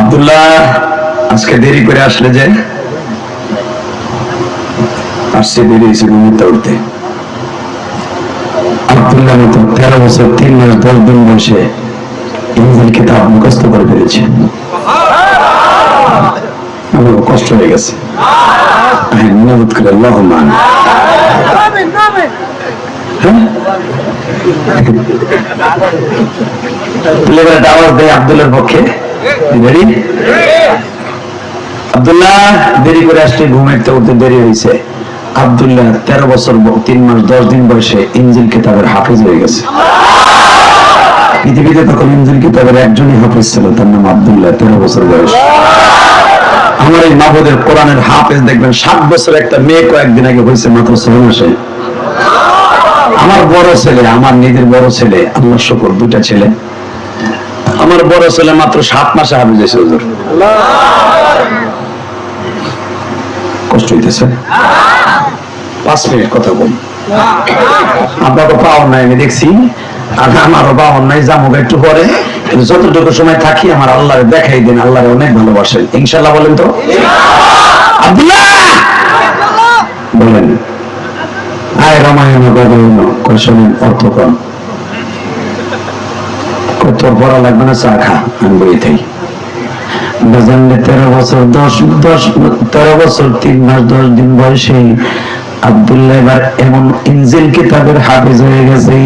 আব্দুল্লাহ, আজকে দেরি করে আসলে যে? আসছে দেরি হয়েছে ঘুমতে উঠতে। আব্দুল্লাহ মতো তেরো বছর, তিন মাস, দশ দিন বসে ইংরেজি কিতাব মুখস্থ করে ফেলেছে। কষ্ট হয়ে গেছে। হ্যাঁ মদত করে আল্লাহ মান। হ্যাঁ? দেয় আব্দুল্লাহর পক্ষে। আব্দুল্লাহ, দেরি করে ঘুমাইতে দেরি হয়েছে আব্দুল্লাহ, তেরো বছর তিন মাস, দশ দিন বয়সে কিতাবের হয়ে গেছে। পৃথিবীতে তখন কিতাবের একজনই ছিল, তার নাম আব্দুল্লাহ, তেরো বছর বয়স। আমার এই মাহবুদের কোরআনের হাফেজ দেখবেন, সাত বছর একটা মেয়ে কয়েকদিন আগে হয়েছে, মাত্র ছয় মাসে। আমার বড় ছেলে, আমার নিজের বড় ছেলে, আল্লাহ শুকর দুটা ছেলে। আমার বড় ছেলে মাত্র সাত মাসে হাফিজ হয়েছে, হুজুর। কষ্ট হইতেছে। পাঁচ মিনিট কথা বল। আপনাকে পাওয়ার নাই, আমি দেখছি। আর আমারও পাওয়ার নাই যাব একটু পরে। কিন্তু যতটুকু সময় থাকি, আমার আল্লাহ দেখাই দিন, আল্লাহরে অনেক ভালোবাসেন। ইনশাল্লাহ বলেন তো? বলেন। আয় রামায়ণ অর্থ কম। তোর পড়া লাগবে না, চা খা। আমি বই থাই। বেজানলে তেরো বছর, দশ দশ, তেরো বছর, তিন মাস, দশ দিন বয়সে আব্দুল্লাহ এবার এমন ইনজিল কিতাবের হয়ে গেছে।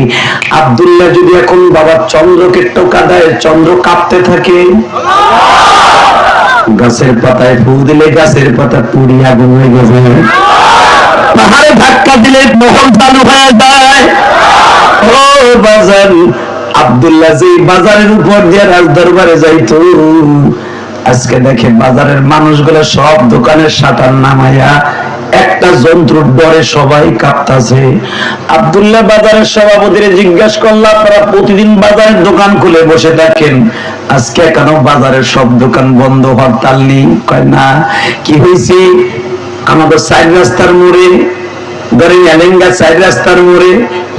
আব্দুল্লাহ যদি এখন বাবা চন্দ্রকে টোকা দেয়, চন্দ্র কাঁপতে থাকে। গাছের পাতায় ফু দিলে গাছের পাতা পুড়ি আগুন হয়ে গেছে। পাহাড়ে ধাক্কা দিলে মোহন চালু হয়ে যায়। ও বাজার আব্দুল্লাহ যে বাজারের উপর দিয়ে রাজ দরবারে যাইতো, আজকে দেখে বাজারের মানুষগুলো সব দোকানের শাটার নামাইয়া একটা যন্ত্র ডরে সবাই কাঁপতাছে। আব্দুল্লাহ বাজারের সভাপতিরে জিজ্ঞাসা করলাম আপনারা প্রতিদিন বাজারের দোকান খুলে বসে থাকেন? আজকে কেন বাজারের সব দোকান বন্ধ হরতাল নেই? কয়, না, কি হয়েছে? আমাদের সাইড রাস্তার মোড়ে ধরেন এলেঙ্গা সাইড রাস্তার মোড়ে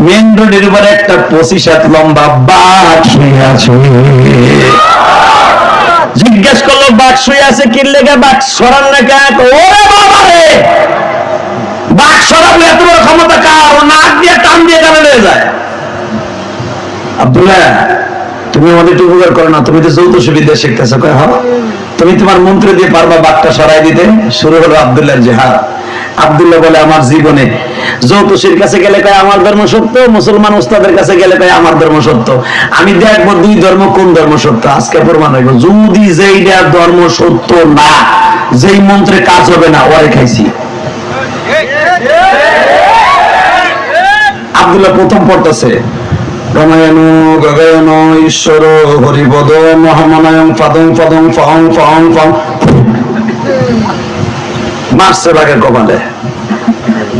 মেন রোডের উপরে একটা পঁচিশ হাত লম্বা বাঘ শুয়ে আছে। জিজ্ঞেস করল, বাঘ শুয়ে আছে কি লেগে? বাঘ সরান না কাক ওরে বাবা রে বাঘ সরাবো এত বড় ক্ষমতা কার? নাক দিয়ে টান দিয়ে যায়? আব্দুল্লাহ, তুমি আমাদের একটু উপকার করো না, তুমি তো যৌথ সুবিধা শিখতেছো, কয় হ তুমি তোমার মন্ত্র দিয়ে পারবা বাঘটা সরাই দিতে? শুরু হলো আব্দুল্লাহর জেহাদ। আব্দুল্লাহ বলে, আমার জীবনে জ্যোতিষীর কাছে গেলে কয় আমার ধর্ম সত্য? মুসলমান উস্তাদের কাছে গেলে কয় আমার ধর্ম সত্য? আমি দেখব দুই ধর্ম, কোন ধর্ম সত্য? আজকে প্রমাণ হইব যদি যেইটা ধর্ম সত্য না, যেই মন্ত্রে কাজ হবে না ওরে খাইছি। আব্দুল্লাহ প্রথম পড়তেছে। ঈশ্বর মারছে বাঘের কপালে।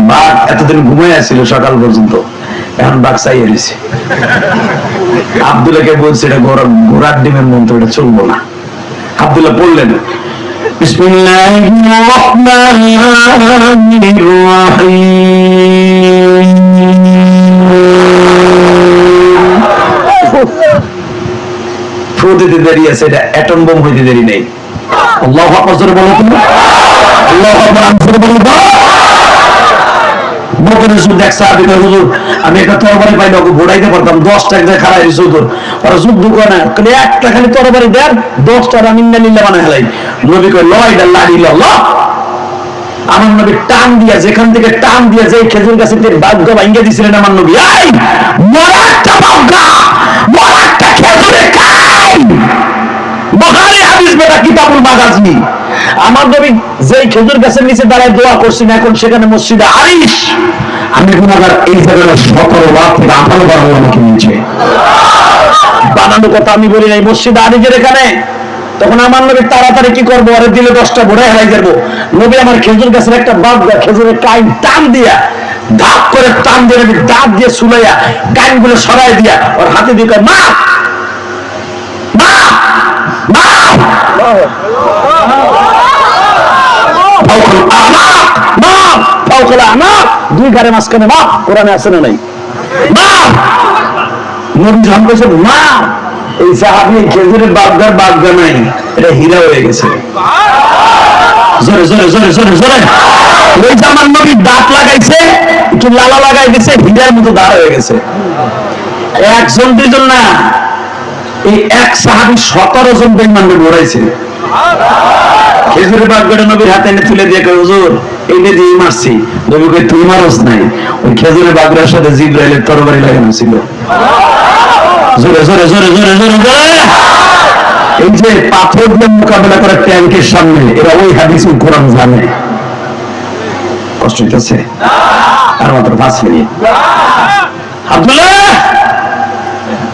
বাঘ এতদিন সকাল পর্যন্ত, এখন বাঘ চাইয়ে দিছে আব্দুল্লাহকে বলছে, এটা ঘোড়া ঘোড়ার ডিমের মন্ত্র, এটা চলবো না। আব্দুল্লাহ পড়লেন বিসমিল্লাহির রহমানির রহিম। দিতে দেরি আছে এটা অ্যাটম বোম হইতে দেরি নেই। আল্লাহ আকবার জোরে বলো তুমি আল্লাহ আকবার জোরে বলো কয়, হুজুর আমি একটা তরবারি পাইলে ওকে ঘোড়াইতে পারতাম খারাই দিছে হুজুর। ওরা না খালি একটা খালি তরবারি দেন দশটা নিল্লা বানাই হেলাই নবী কয় লাড়ি ল। আমার নবী টান দিয়া যেখান থেকে টান দিয়া যে খেজুর গাছে ভাগ্য ভাঙ্গে দিছিলেন আমার নবী মরা আমার যেই খেজুর গাছের নিচে দাঁড়ায় দোয়া করছেন, এখন সেখানে মসজিদে আরিশ। আমি এই বার থেকে আঠারো বার আমাকে নিয়েছে। বানানো কথা আমি বলি নাই, মসজিদে আরিজের এখানে। তখন আমার নবী তাড়াতাড়ি কি করব? আরে দিলে দশটা ভরে হেলাই যাব। নবী আমার খেজুর গাছের একটা বাপ দেয়, খেজুরের কাইন টান দিয়া, ধাপ করে টান দিয়ে দাঁত দিয়ে সুলাইয়া কাইনগুলো সরাই দিয়া, ওর হাতে দিয়ে মা গাড়ি মাঝখানে মা, কোরআনে আছে না নাই? মা! এই সাহাবি বাগদার বাগদা নাই। এটা হীরা হয়ে গেছে। লাগাইছে, একটু লালা লাগাই হীরার মতো দাঁড় হয়ে গেছে। একজন, দুইজন না, এই এক সাহাবি সতেরো জন বেইমানকে ঘোরাইছে খেজুরের বাগড়ে নবীর হাতে এনে তুলে দিয়ে কয়, হুজুর এইটা দিয়ে মারছি নবী কই তুই মারস নাই। ওই খেজুরের বাগড়ার সাথে জিব্রাইলের তরবারি লাগানো ছিল। জোরে জোরে জোরে জোরে জোরে জোরে। এই যে পাথর দিয়ে মোকাবেলা করে ট্যাঙ্কের সামনে, এরা ওই হাদিস কোরআন জানে। কষ্ট হইতেছে। আর মাত্র পাঁচ মিনিট। আব্দুল্লাহ!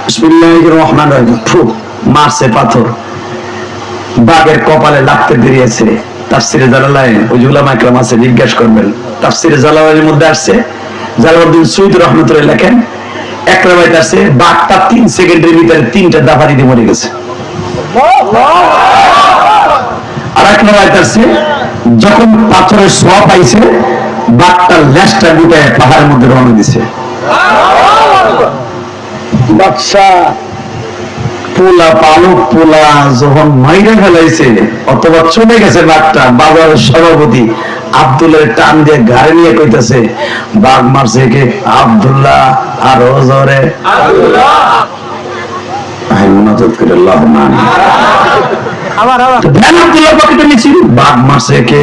বিসমিল্লাহির রহমানির রহিম। মারছে পাথর। বাঘের কপালে লাগতে বেরিয়েছে তাফসিরে জালালায় আছে জিজ্ঞেস করবেন, তাফসিরে মধ্যে আসছে, জালালউদ্দিন লেখেন বাঘটা তিন সেকেন্ডের ভিতরে তিনটা দাফা দিতে মরে গেছে। আর এক যখন পাথরের সোয়া পাইছে বাঘটা ল্যাসটা গুটায় পাহাড়ের মধ্যে রওনা দিছে। বাদশা পোলা পালক পোলা যখন মাইরে ফেলাইছে অথবা চলে গেছে বাঘটা বাজারের সভাপতি আব্দুলের টান দিয়ে গাড়ি নিয়ে কইতেছে বাঘ মারছে কে? আব্দুল্লাহ আর জোরে আবার পকেটে বাঘ মারছে কে?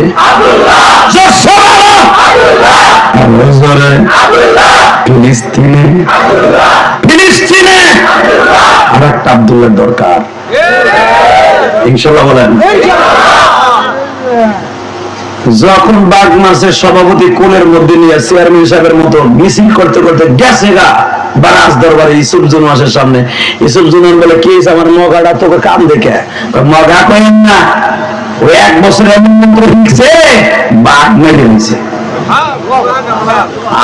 জোর আর একটা আব্দুল্লাহ দরকার। বলেন। যখন বাঘ মাসের সভাপতি কোলের মধ্যে নিয়ে চেয়ারম্যান সাহেবের মতো মিছিল করতে করতে গেছে গা বারাজ দরবারে ইসুফ জুনমাসের সামনে। ইসুফ জুনন বলে, কি আমার মগাটা? তোকে কাম দেখে? মগা কয়েন না। ও এক বছর এমন মন্ত্র শিখছে বাঘ মেরে নিছে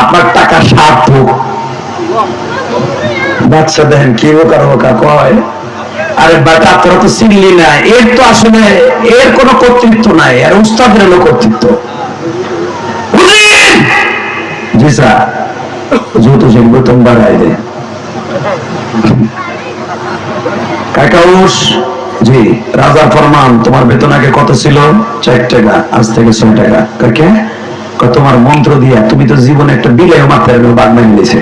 আপনার টাকা সার্থক বাচ্চা দেখেন কি বোকার বোকা, কয়? আরে বাটা তোরা তো চিনলি না। এর তো আসলে এর কোনো কর্তৃত্ব নাই, এর উস্তাদের হলো কর্তৃত্ব! জি ফরমান, তোমার বেতন আগে কত ছিল? চার টাকা, আজ থেকে ছয় টাকা। কাকে? তোমার মন্ত্র দিয়া তুমি তো জীবনে একটা বিলাই মাথায় বাদ মেনে নিয়েছে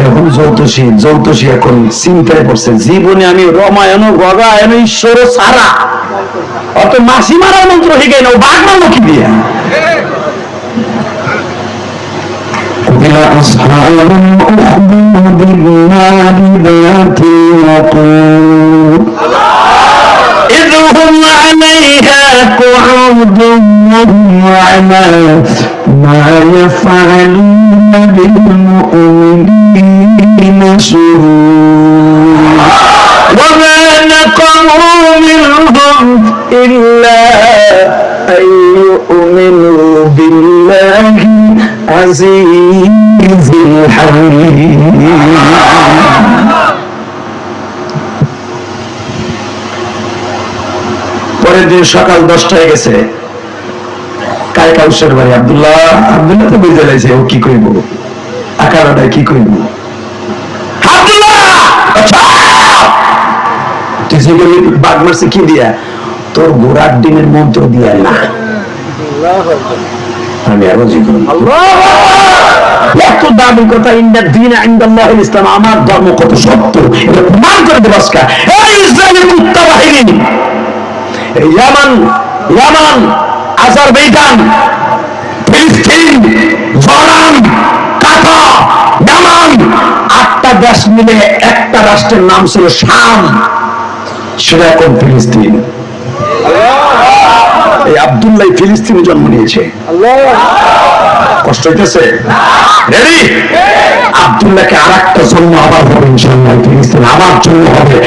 এখন যৌতসী যৌতসী এখন চিন্তায় পড়ছে জীবনে আমি রমায়ণ গগায়ন ঈশ্বর সারা অত মাসি মারার মন্ত্র শিখে না বাঘ মারলো কি দিয়ে قتل أصحاب الأخدود النار ذات الوقود وهم على ما يفعلون بالمؤمنين شهود وما نقموا منهم إلا أن يؤمنوا بالله عزيز الحميد পরের দিন সকাল দশটায় গেছে কায় কাউসের ভাই আব্দুল্লাহ আব্দুল্লাহ তো বুঝে লাইছে ও কি কইব? আকারাটায় কি কইব? আচ্ছা! তুই যে বলি বাঘ মারছে কি দিয়া? তোর ঘোড়ার ডিমের মন্ত্র দিয়া না আমি আরও এত দামি কথা ইন্ডিয়ার দিন আইন্দাল্লাহ ইসলাম আমার ধর্ম কত সত্য? এটা প্রমাণ করে দেবাস এই ইসরায়েলের কুত্তা বাহিনী! ইয়ামান ইয়ামান! আজারবাইজান, ফিলিস্তিন আটটা দেশ মিলে একটা রাষ্ট্রের নাম ছিল শাম। সেটা এখন ফিলিস্তিন। এই আব্দুল্লাহ ফিলিস্তিনে জন্ম নিয়েছে। কষ্ট হইতেছে? রেডি আব্দুল্লাহকে আর একটা জন্ম আবার হবে ইনশাল্লাহ ফিলিস্তিন আবার জন্ম হবে।